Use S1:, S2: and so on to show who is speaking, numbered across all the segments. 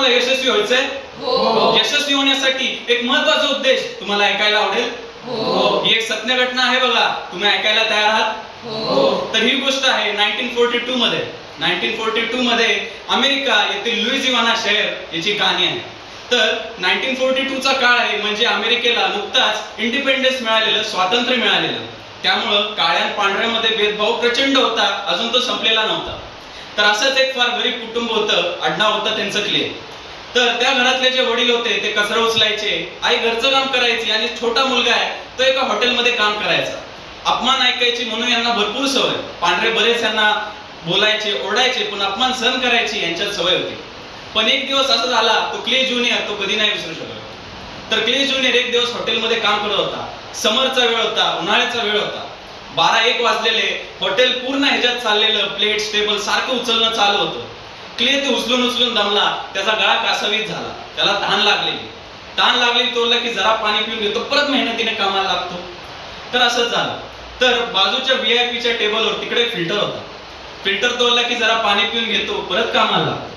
S1: तुम्हाला यशस्वी व्हायचंय?
S2: हो.
S1: यशस्वी होण्यासाठी एक महत्त्वाचा उद्देश तुम्हाला ऐकायला आवडेल.
S2: हो.
S1: ही. एक सत्य घटना आहे बघा. तुम्ही ऐकायला तयार आहात?
S2: हो.
S1: तर ही गोष्ट आहे नाईन्टीन फोर्टी टू मध्ये. नाईन्टीन फोर्टी टू मध्ये अमेरिका येथील लुईजिवाना शहर याची कहाणी आहे. तर नाईन्टीन फोर्टी टू चा काळ आहे म्हणजे अमेरिकेला नुकताच इंडिपेंडन्स मिळालेलं स्वातंत्र्य मिळालेलं. त्यामुळं काळ्या पांढऱ्यामध्ये भेदभाव प्रचंड होता. अजून तो संपलेला नव्हता. तर असंच एक फार गरीब कुटुंब होतं आडनाव होतं त्यांचं क्ले तर त्या घरातले जे वडील होते ते कचरा उचलायचे आई घरचं काम करायची आणि छोटा मुलगा आहे तो एका हॉटेलमध्ये काम करायचा. अपमान ऐकायची म्हणून यांना भरपूर सवय. पांढरे बरेच यांना बोलायचे ओरडायचे पण अपमान सहन करायची यांच्यात सवय होती. पण एक दिवस असा झाला तो क्ले ज्युनियर तो कधी नाही विसरू शकत. तर क्ले ज्युनियर एक दिवस हॉटेलमध्ये काम करत होता. समरचा वेळ होता उन्हाळ्याचा वेळ होता. बारा एक वाजलेले हॉटेल पूर्ण ह्याच्यात चाललेलं प्लेट टेबल सारखं उचलणं चालू होतं. क्ले ते उचलून उचलून दमला. त्याचा गळा कासावीत झाला. त्याला तहान लागलेली तहान लागलेली तोडला की जरा पाणी पिऊन घेतो. परत मेहनतीने कामाला लागतो. तर असंच झालं. तर बाजूच्या व्ही आय पीच्या टेबलवर तिकडे फिल्टर होता. फिल्टर तोडला की जरा पाणी पिऊन घेतो परत कामाला लागतो.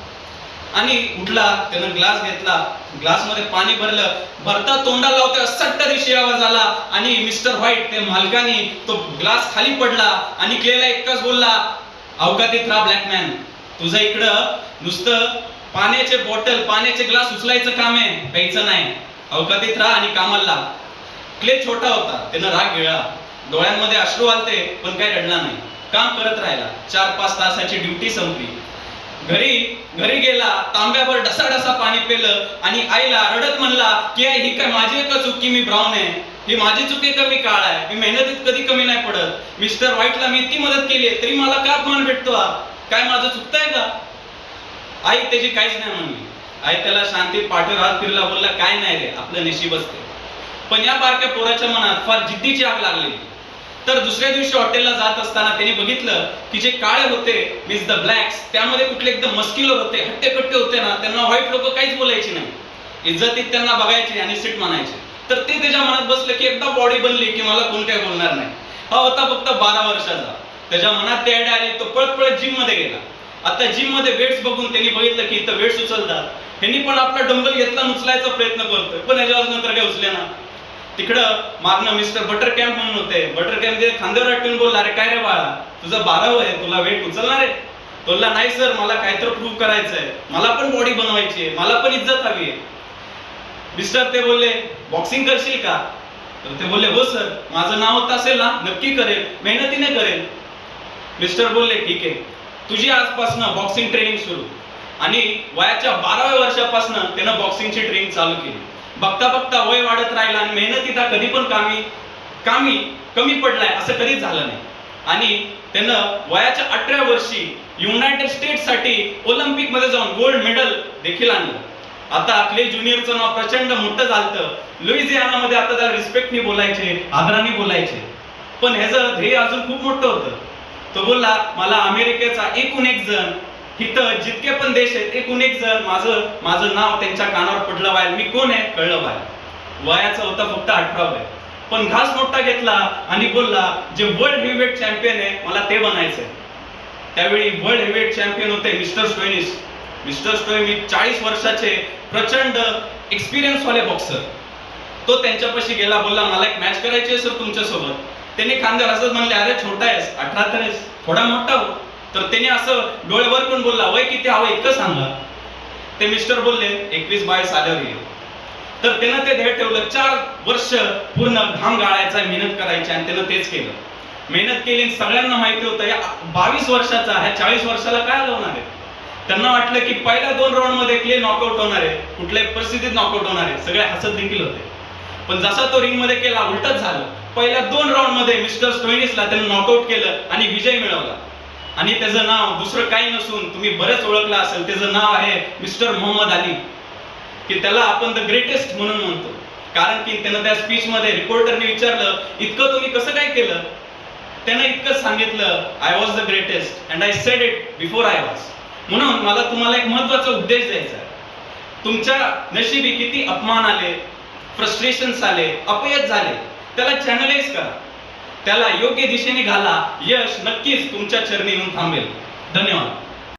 S1: आणि उठला त्यानं ग्लास घेतला. ग्लासमध्ये पाणी भरलं. भरता तोंडाला लावते सट्ट दिवशी आवाज आला. आणि मिस्टर व्हाईट ते मालकाने तो ग्लास खाली पडला आणि क्लेला एकच बोलला अवकातीत ब्लॅक ब्लॅकमॅन तुझं इकडं नुसतं पाण्याचे बॉटल पाण्याचे ग्लास उचलायचं काम आहे प्यायचं नाही. अवकातीत राहा आणि कामाला क्ले छोटा होता त्यानं राग गिळला डोळ्यांमध्ये अश्रू आलते पण काही रडला नाही. काम करत राहिला. चार पाच तासाची ड्युटी संपली. घरी घरी गेला तांब्यावर डसा डसा पाणी पेलं आणि आईला रडत म्हणला की आई ही काय माझी का चूक की मी ब्राऊन आहे? ही माझी चुकी का मी काळ आहे? मी मेहनतीत कधी कमी नाही पडत. मिस्टर व्हाईटला मी इतकी मदत केली आहे तरी मला का अपमान भेटतो काय माझं चुकतंय का? आई त्याची काहीच नाही म्हणली. आई त्याला शांतीत पाठीवर हात फिरला बोलला काय नाही रे आपलं नशीब असते पण या बारक्या पोराच्या मनात फार जिद्दीची आग लागलेली. तर दुसऱ्या दिवशी हॉटेलला जात असताना त्यांनी बघितलं की जे काळे होते मीन्स द ब्लॅक्स त्यामध्ये कुठले एकदम मस्किलर होते हट्टेकट्टे होते ना त्यांना व्हाईट लोक काहीच बोलायची नाही. इज्जतीत त्यांना बघायचे आणि सीट म्हणायचे तर ते त्याच्या मनात बसलं की एकदा बॉडी बनली की मला कोण काय बोलणार नाही. हा होता फक्त बारा वर्षाचा. त्याच्या मनात ते आयडिया आली तो पळत पळत जिममध्ये गेला. आता जिममध्ये वेट्स बघून त्यांनी बघितलं की इथं वेट्स उचलतात. त्यांनी पण आपला डंबल घेतला उचलायचा प्रयत्न करतोय. पण याच्यावर नंतर काय उचले ना तिकडं मागणं मिस्टर बटर कॅम्प म्हणून होते. बटर कॅम्प ते खांद्यावर आटून बोलला अरे काय रे बाळा? तुझं बारावं आहे. तुला वेट उचलणार आहे? बोलला नाही सर मला काहीतरी प्रूव्ह करायचं आहे. मला पण बॉडी बनवायची आहे. मला पण इज्जत हवी आहे. मिस्टर ते बोलले बॉक्सिंग करशील का? तर ते बोलले हो सर माझं नाव होत असेल ना नक्की करेल. मेहनतीने करेल. मिस्टर बोलले ठीक आहे. तुझी आजपासनं बॉक्सिंग ट्रेनिंग सुरू. आणि वयाच्या बाराव्या वर्षापासून त्यानं बॉक्सिंगची ट्रेनिंग चालू केली. बघता बघता वय वाढत राहिला आणि मेहनतीचा कधी पण कामी कामी कमी पडलाय असं कधीच झालं नाही. आणि त्यानं वयाच्या अठरा वर्षी युनायटेड स्टेट्ससाठी मध्ये जाऊन गोल्ड मेडल देखील आणलं. आता क्ले ज्युनियरचं नाव प्रचंड मोठं झालं लुईझियाना मध्ये आता त्याला रिस्पेक्टनी बोलायचे आदराने बोलायचे. पण ह्याचं ध्येय अजून खूप मोठं होतं तो बोलला मला अमेरिकेचा एकूण एक जण इथं जितके पण देश आहेत एकूण एक जण माझं माझं नाव त्यांच्या कानावर पडलं बाहेर. मी कोण आहे? कळलं बाहेर. वयाचा होता फक्त अठरा वय. पण घास मोठा घेतला आणि बोलला जे वर्ल्ड हेवीवेट चॅम्पियन आहे मला ते बनायचंय. त्यावेळी वर्ल्ड हेवीवेट चॅम्पियन होते मिस्टर स्वेनिश मिस्टर स्टोइनिस चाळीस वर्षाचे प्रचंड एक्सपिरियन्स वाले बॉक्सर तो त्यांच्यापाशी गेला बोलला मला एक मॅच करायची आहे सर तुमच्यासोबत. त्यांनी खांद्यावर असंच म्हणले अरे छोटा आहेस अठरा तर आहेस थोडा मोठा हो. तर त्याने असं डोळे वर पण बोलला वय किती हवं इतकं सांगा. ते मिस्टर बोलले एकवीस बावीस आल्यावर येईल. तर त्यानं ते ध्येय ठेवलं चार वर्ष पूर्ण घाम गाळायचा मेहनत करायची आणि त्यानं तेच केलं. मेहनत केली सगळ्यांना माहिती होतं या बावीस वर्षाचा ह्या चाळीस वर्षाला काय लावणार आहे? त्यांना वाटलं की पहिल्या दोन राऊंडमध्ये क्ले नॉकआउट होणार आहे कुठल्याही परिस्थितीत नॉकआउट होणार आहे सगळे हसत देखील होते. पण जसा तो रिंगमध्ये केला उलटच झालं. पहिल्या दोन राऊंडमध्ये मिस्टर स्टोइनिसला त्यानं नॉकआउट केलं आणि विजय मिळवला. आणि त्याचं नाव दुसरं काही नसून तुम्ही बरेच ओळखलं असेल त्याचं नाव आहे मिस्टर मोहम्मद अली. की त्याला आपण द ग्रेटेस्ट म्हणून म्हणतो. कारण की त्यानं त्या स्पीच मध्ये रिपोर्टरने विचारलं इतकं तुम्ही कसं काय केलं? त्यानं इतकं सांगितलं I was the greatest and I said it before I was म्हणून मला तुम्हाला एक महत्त्वाचा उद्देश द्यायचा आहे. तुमच्या नशिबी किती अपमान आले फ्रस्ट्रेशन्स आले अपयश झाले. त्याला चॅनलाइज करा. त्याला योग्य दिशेने घाला. यश नक्कीच तुमच्या चरणी येऊन थांबेल. धन्यवाद.